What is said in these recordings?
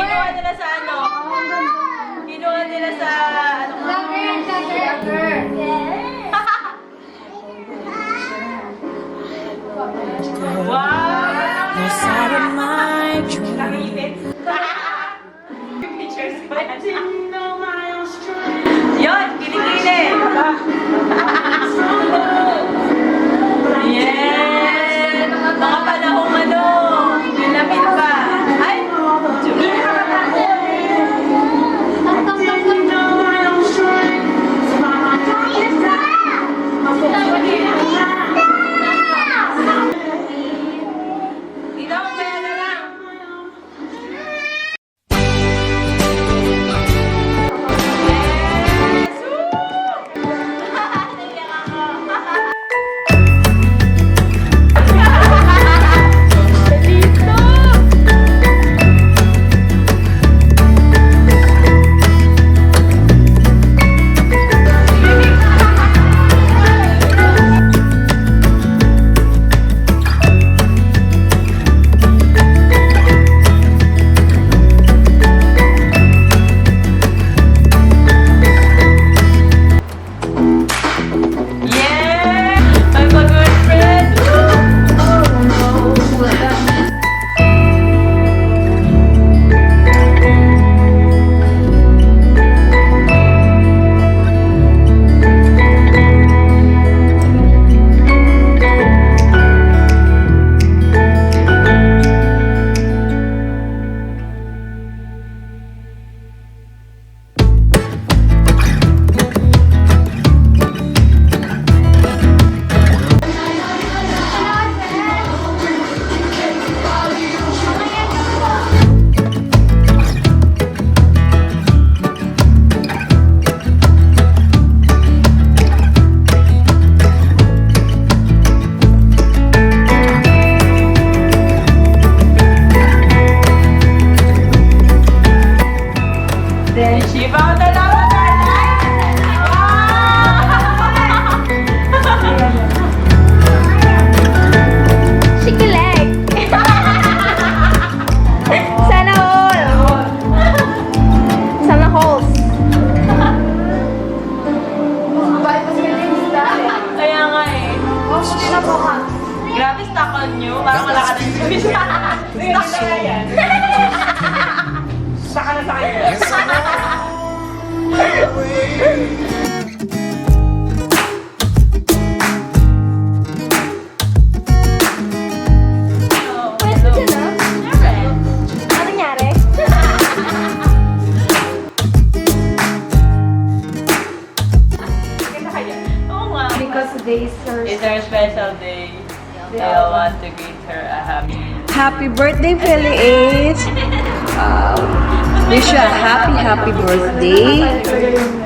Ginawa nila sa ano? Ginawa nila sa ano? Vlogger! Vlogger! Wow! No side of my dream. Pictures ko yan. Yun. birthday, Feli H. Wow. Wish you a happy, happy birthday.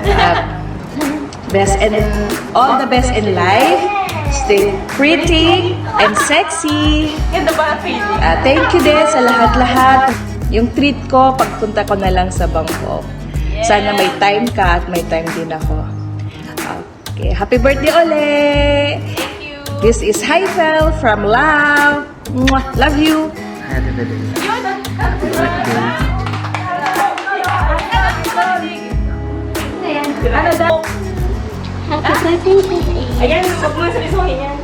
Uh, best and all the best in life. Stay pretty and sexy. Ah, thank you din sa lahat-lahat. Yung treat ko, pagpunta ko na lang sa Bangkok. Sana may time ka at may time din ako. Okay, happy birthday you. This is Haifel from Love. Mwah, love you. Ano daw? Ayan, huwag mo salisuhin yan.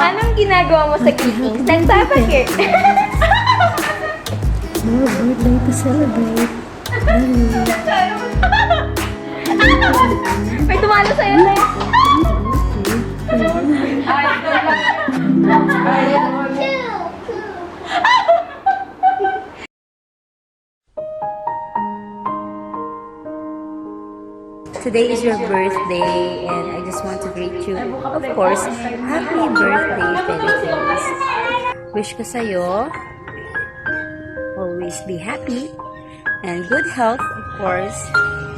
Anong ginagawa mo sa cooking? Nagpapakit. to celebrate. May tumalo sa'yo na Today is your birthday and I just want to greet you. Of course, happy birthday, Philippines. Wish ko sa'yo, always be happy and good health, of course.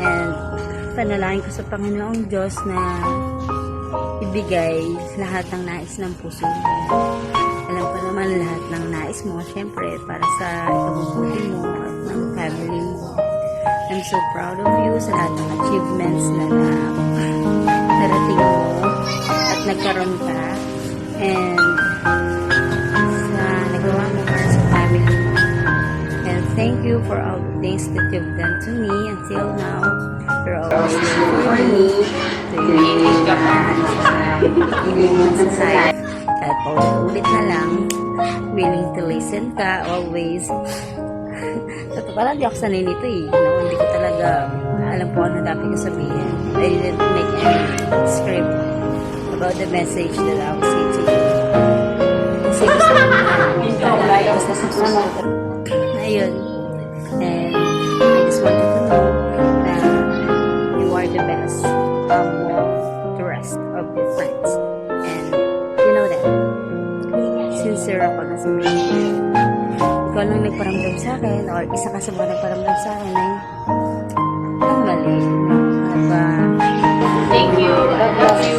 And panalangin ko sa Panginoong Diyos na ibigay lahat ng nais ng puso mo. Alam ko naman lahat ng nais mo, syempre, para sa ikabubuti mo at ng family mo. I'm so proud of you sa lahat ng achievements na na narating mo at nagkaroon ka. And sa nagawa mo para sa family mo. And thank you for all the things that you've done to me until now. Pa. sa life. Kahit paulit na lang, willing to listen ka always. Totoo pala, di ako sanay nito eh. No, hindi ko talaga alam po ano dapat ko sabihin. I didn't make any script about the message that I to you. Kasi gusto ko na. Ayun. The best among the rest of your friends. And you know that. Sincere ako na sabihin ikaw lang nagparamdam sa akin or isa ka sa mga nagparamdam sa akin ay ang mali. Aba, Thank you. I love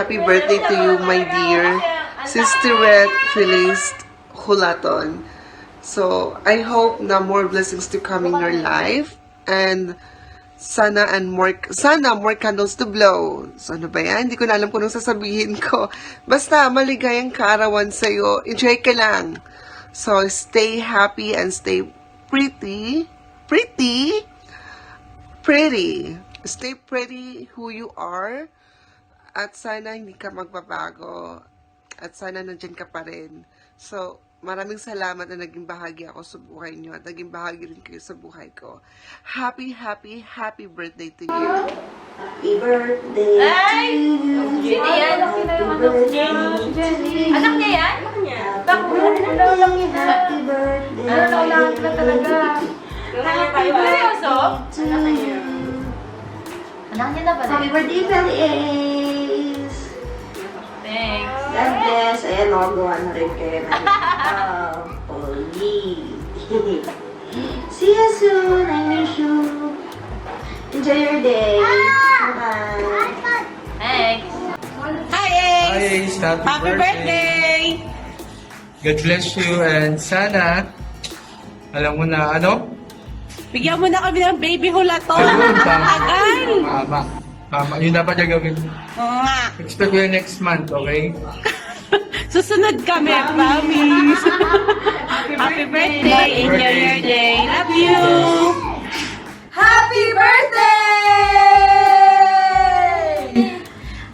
Happy, birthday to you, my dear Sister Red Feliz Hulaton. So, I hope na more blessings to come in your life. And sana and more, sana more candles to blow. So, ano ba yan? Hindi ko na alam kung anong sasabihin ko. Basta, maligayang kaarawan sa'yo. Enjoy ka lang. So, stay happy and stay pretty. Pretty? pretty. Stay pretty who you are. At sana hindi ka magbabago. At sana nandyan ka pa rin. So, maraming salamat na naging bahagi ako sa buhay niyo at naging bahagi rin kayo sa buhay ko. Happy, happy, happy birthday to you. Happy birthday Ay! to you. Jenny yan. Happy birthday, Jenny. Anak niya yan? Happy birthday, happy birthday. Ano lang na talaga? Seryoso? to you. Anak niya na pala. Happy birthday, Feliz. God bless. Ayan, o, gawa na rin kayo ng uh, Polly. See you soon. I miss you. Enjoy your day. Bye. Thanks. Hi, Ace! Happy, birthday. God bless you and sana, alam mo na ano? Bigyan mo na kami ng baby hula to. Ayun, tama. Tama. Tama. Yun dapat yung gawin. Oo nga. Expect ko yung next month, okay? Susunod kami, promise. Happy birthday. Enjoy your day. Love you. Happy birthday!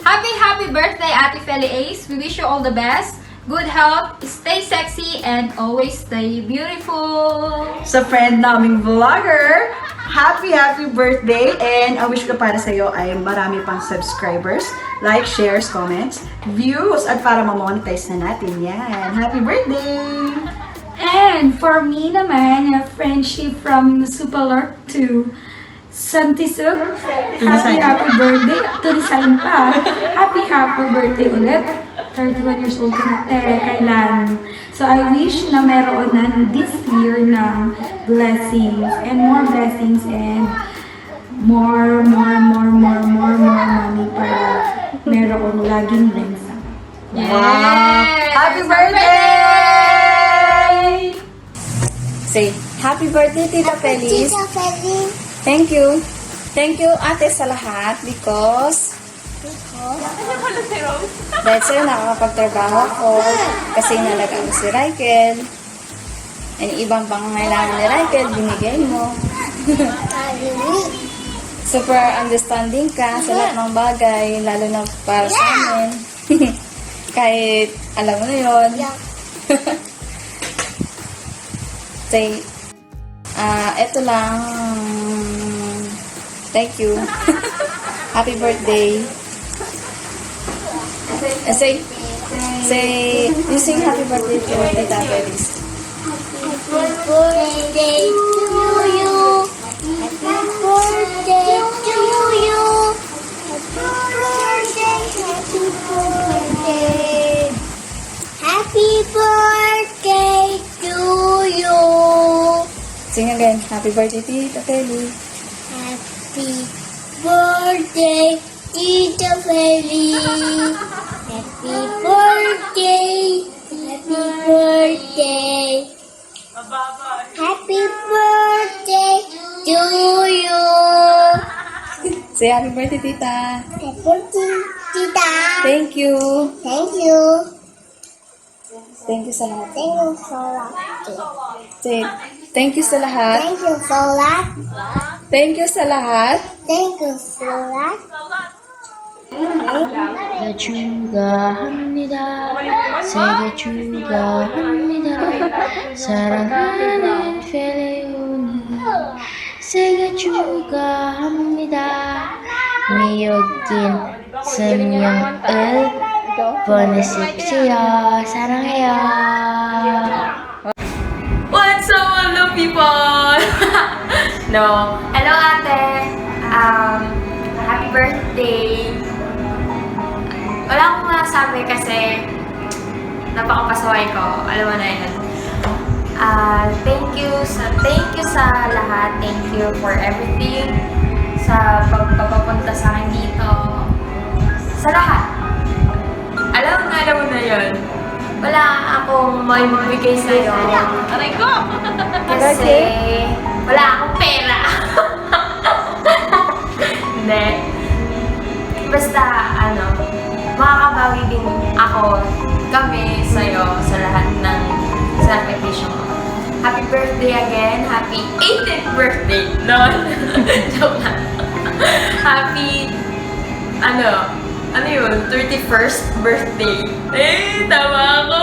Happy, happy birthday, Ate Feli Ace. We wish you all the best. Good health, stay sexy, and always stay beautiful. sa friend naming vlogger. Happy, happy birthday! And ang wish ko para sa'yo ay marami pang subscribers, like, shares, comments, views, at para ma-monetize na natin yan. Happy birthday! And for me naman, a friendship from Supalork to Santisug. Happy, happy birthday. To design pa. Happy, happy birthday ulit. 31 years old ka na. Eh, kailan? So, I wish na meron na this year na blessings and more blessings and more, more, more, more, more, more money para meron laging rensa. Happy birthday! Say, happy birthday, Tita Feliz. Tita Feli. Thank you. Thank you, ate, sa lahat because dahil sa'yo nakakapagtrabaho ako kasi nalaga mo si Raikel. And ibang pangangailangan ni Raikel, binigay mo. Super understanding ka sa lahat ng bagay, lalo na para sa amin. Kahit alam mo na yun. Say, ah, eto lang. Thank you. Happy birthday. And say, say, you sing happy birthday to Tita Feliz. Happy birthday to you. Happy birthday to you. Happy birthday. Happy birthday. Happy birthday to you. Sing again. Happy birthday, Tita Feliz. Happy birthday, Tita Feli. Happy birthday. Happy birthday. Happy birthday to you. Say happy birthday, Tita. Happy birthday, Tita. Thank you. Thank you. Thank you sa lahat. Thank you for that. Say, thank you sa lahat. Thank you for that. Thank you sa lahat. Thank you for that. 축하합니다. 생일 축하합니다. 사랑하는 펠레온이 생일 축하합니다. 미역긴 생명을 보내십시오. 사랑해요. What's up, hello people? no. Hello, ate. Akong masabi kasi napakapasaway ko. Alam mo na yun. Ah, thank you sa thank you sa lahat. Thank you for everything. Sa pagpapapunta sa akin dito. Sa lahat. Alam na, alam mo na yun. Wala akong may mabigay sa'yo. Aray ko! Kasi wala akong pera. Hindi. Basta, ano, makakabawi din ako, kami, sa'yo, sa lahat ng sakripisyo mo. Happy birthday again. Happy 18th birthday. No? Joke lang. Happy, ano, ano yun? 31st birthday. Eh, tama ako.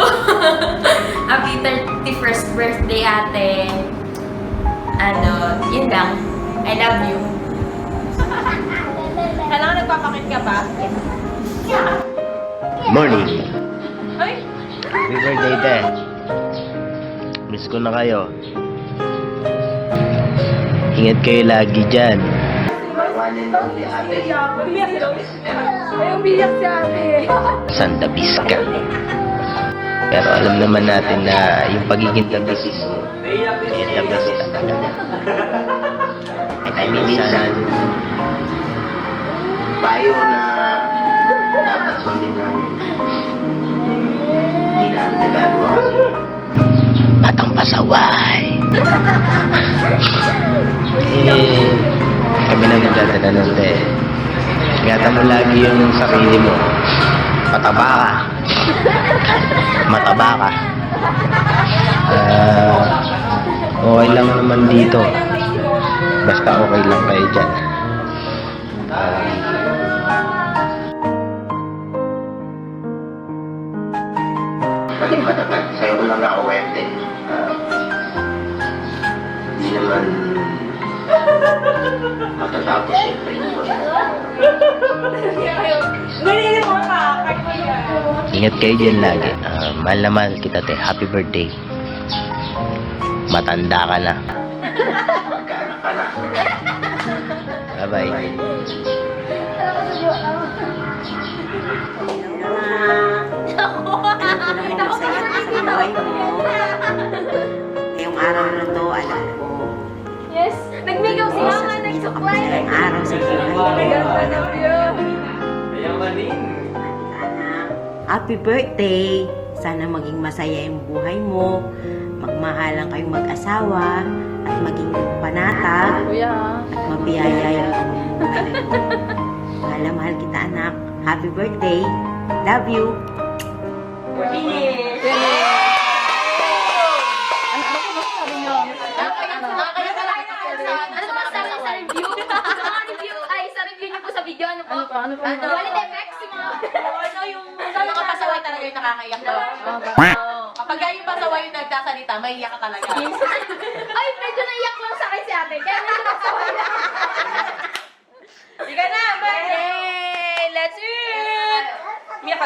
Happy 31st birthday, ate. Ano, yun lang. I love you. Kailangan nagpapakit ka ba? Morning. Happy birthday, te. Miss ko na kayo. Ingat kayo lagi dyan. Sandabis ka. Pero alam naman natin na yung pagiging dabis is eh, dabis ka talaga. Ay, minsan, payo na batang pasaway. eh, kami na nagdadala te. Ingatan mo lagi yung sarili mo. Mataba ka. Mataba ka. Ah, okay lang naman dito. Basta okay lang kayo dyan. Ah, matatapos siyempre yun. Ingat kayo dyan lagi. Ah, mahal na mahal kita te. Happy birthday. Matanda ka na. Ka na. Bye-bye. Alam Happy birthday! Sana maging masaya yung buhay mo, magmahalan kayong mag-asawa, at maging panatag, at mabiyaya yung. Mahal mahal kita anak. Happy birthday! Love you! Sa review niyo po video, ano po? Ano po? Ano po? Quality effects, yung mga... Ano yung... Yung mga pasaway talaga yung nakakaiyak daw. Kapag yung pasaway yung nagsasalita, maiiyak ka talaga. Ay, medyo naiyak lang sa akin si ate. Kaya medyo masaway lang. Sige na, birthday! Let's eat! Mia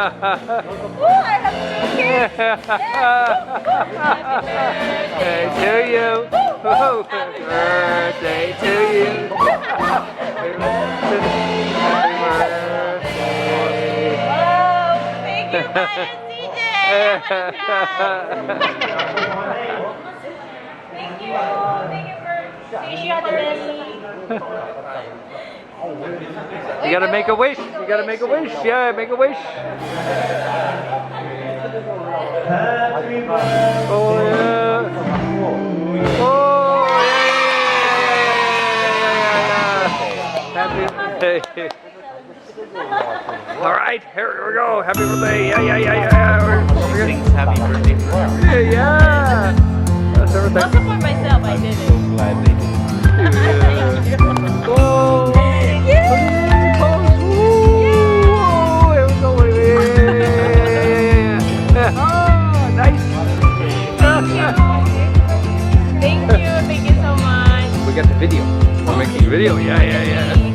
I have two kids. Happy birthday to you. Happy birthday to you. happy birthday. Oh, thank you, Thank you. Thank you for. gotta make a wish. You gotta make a wish. Yeah, make a wish. Oh yeah. Oh yeah. yeah, yeah, Happy birthday. All right, here we go. Happy birthday. Yeah, yeah, yeah, yeah. We're, we're happy birthday. Yeah. That's everything. Also for myself, I did it. video. Yeah, yeah, yeah.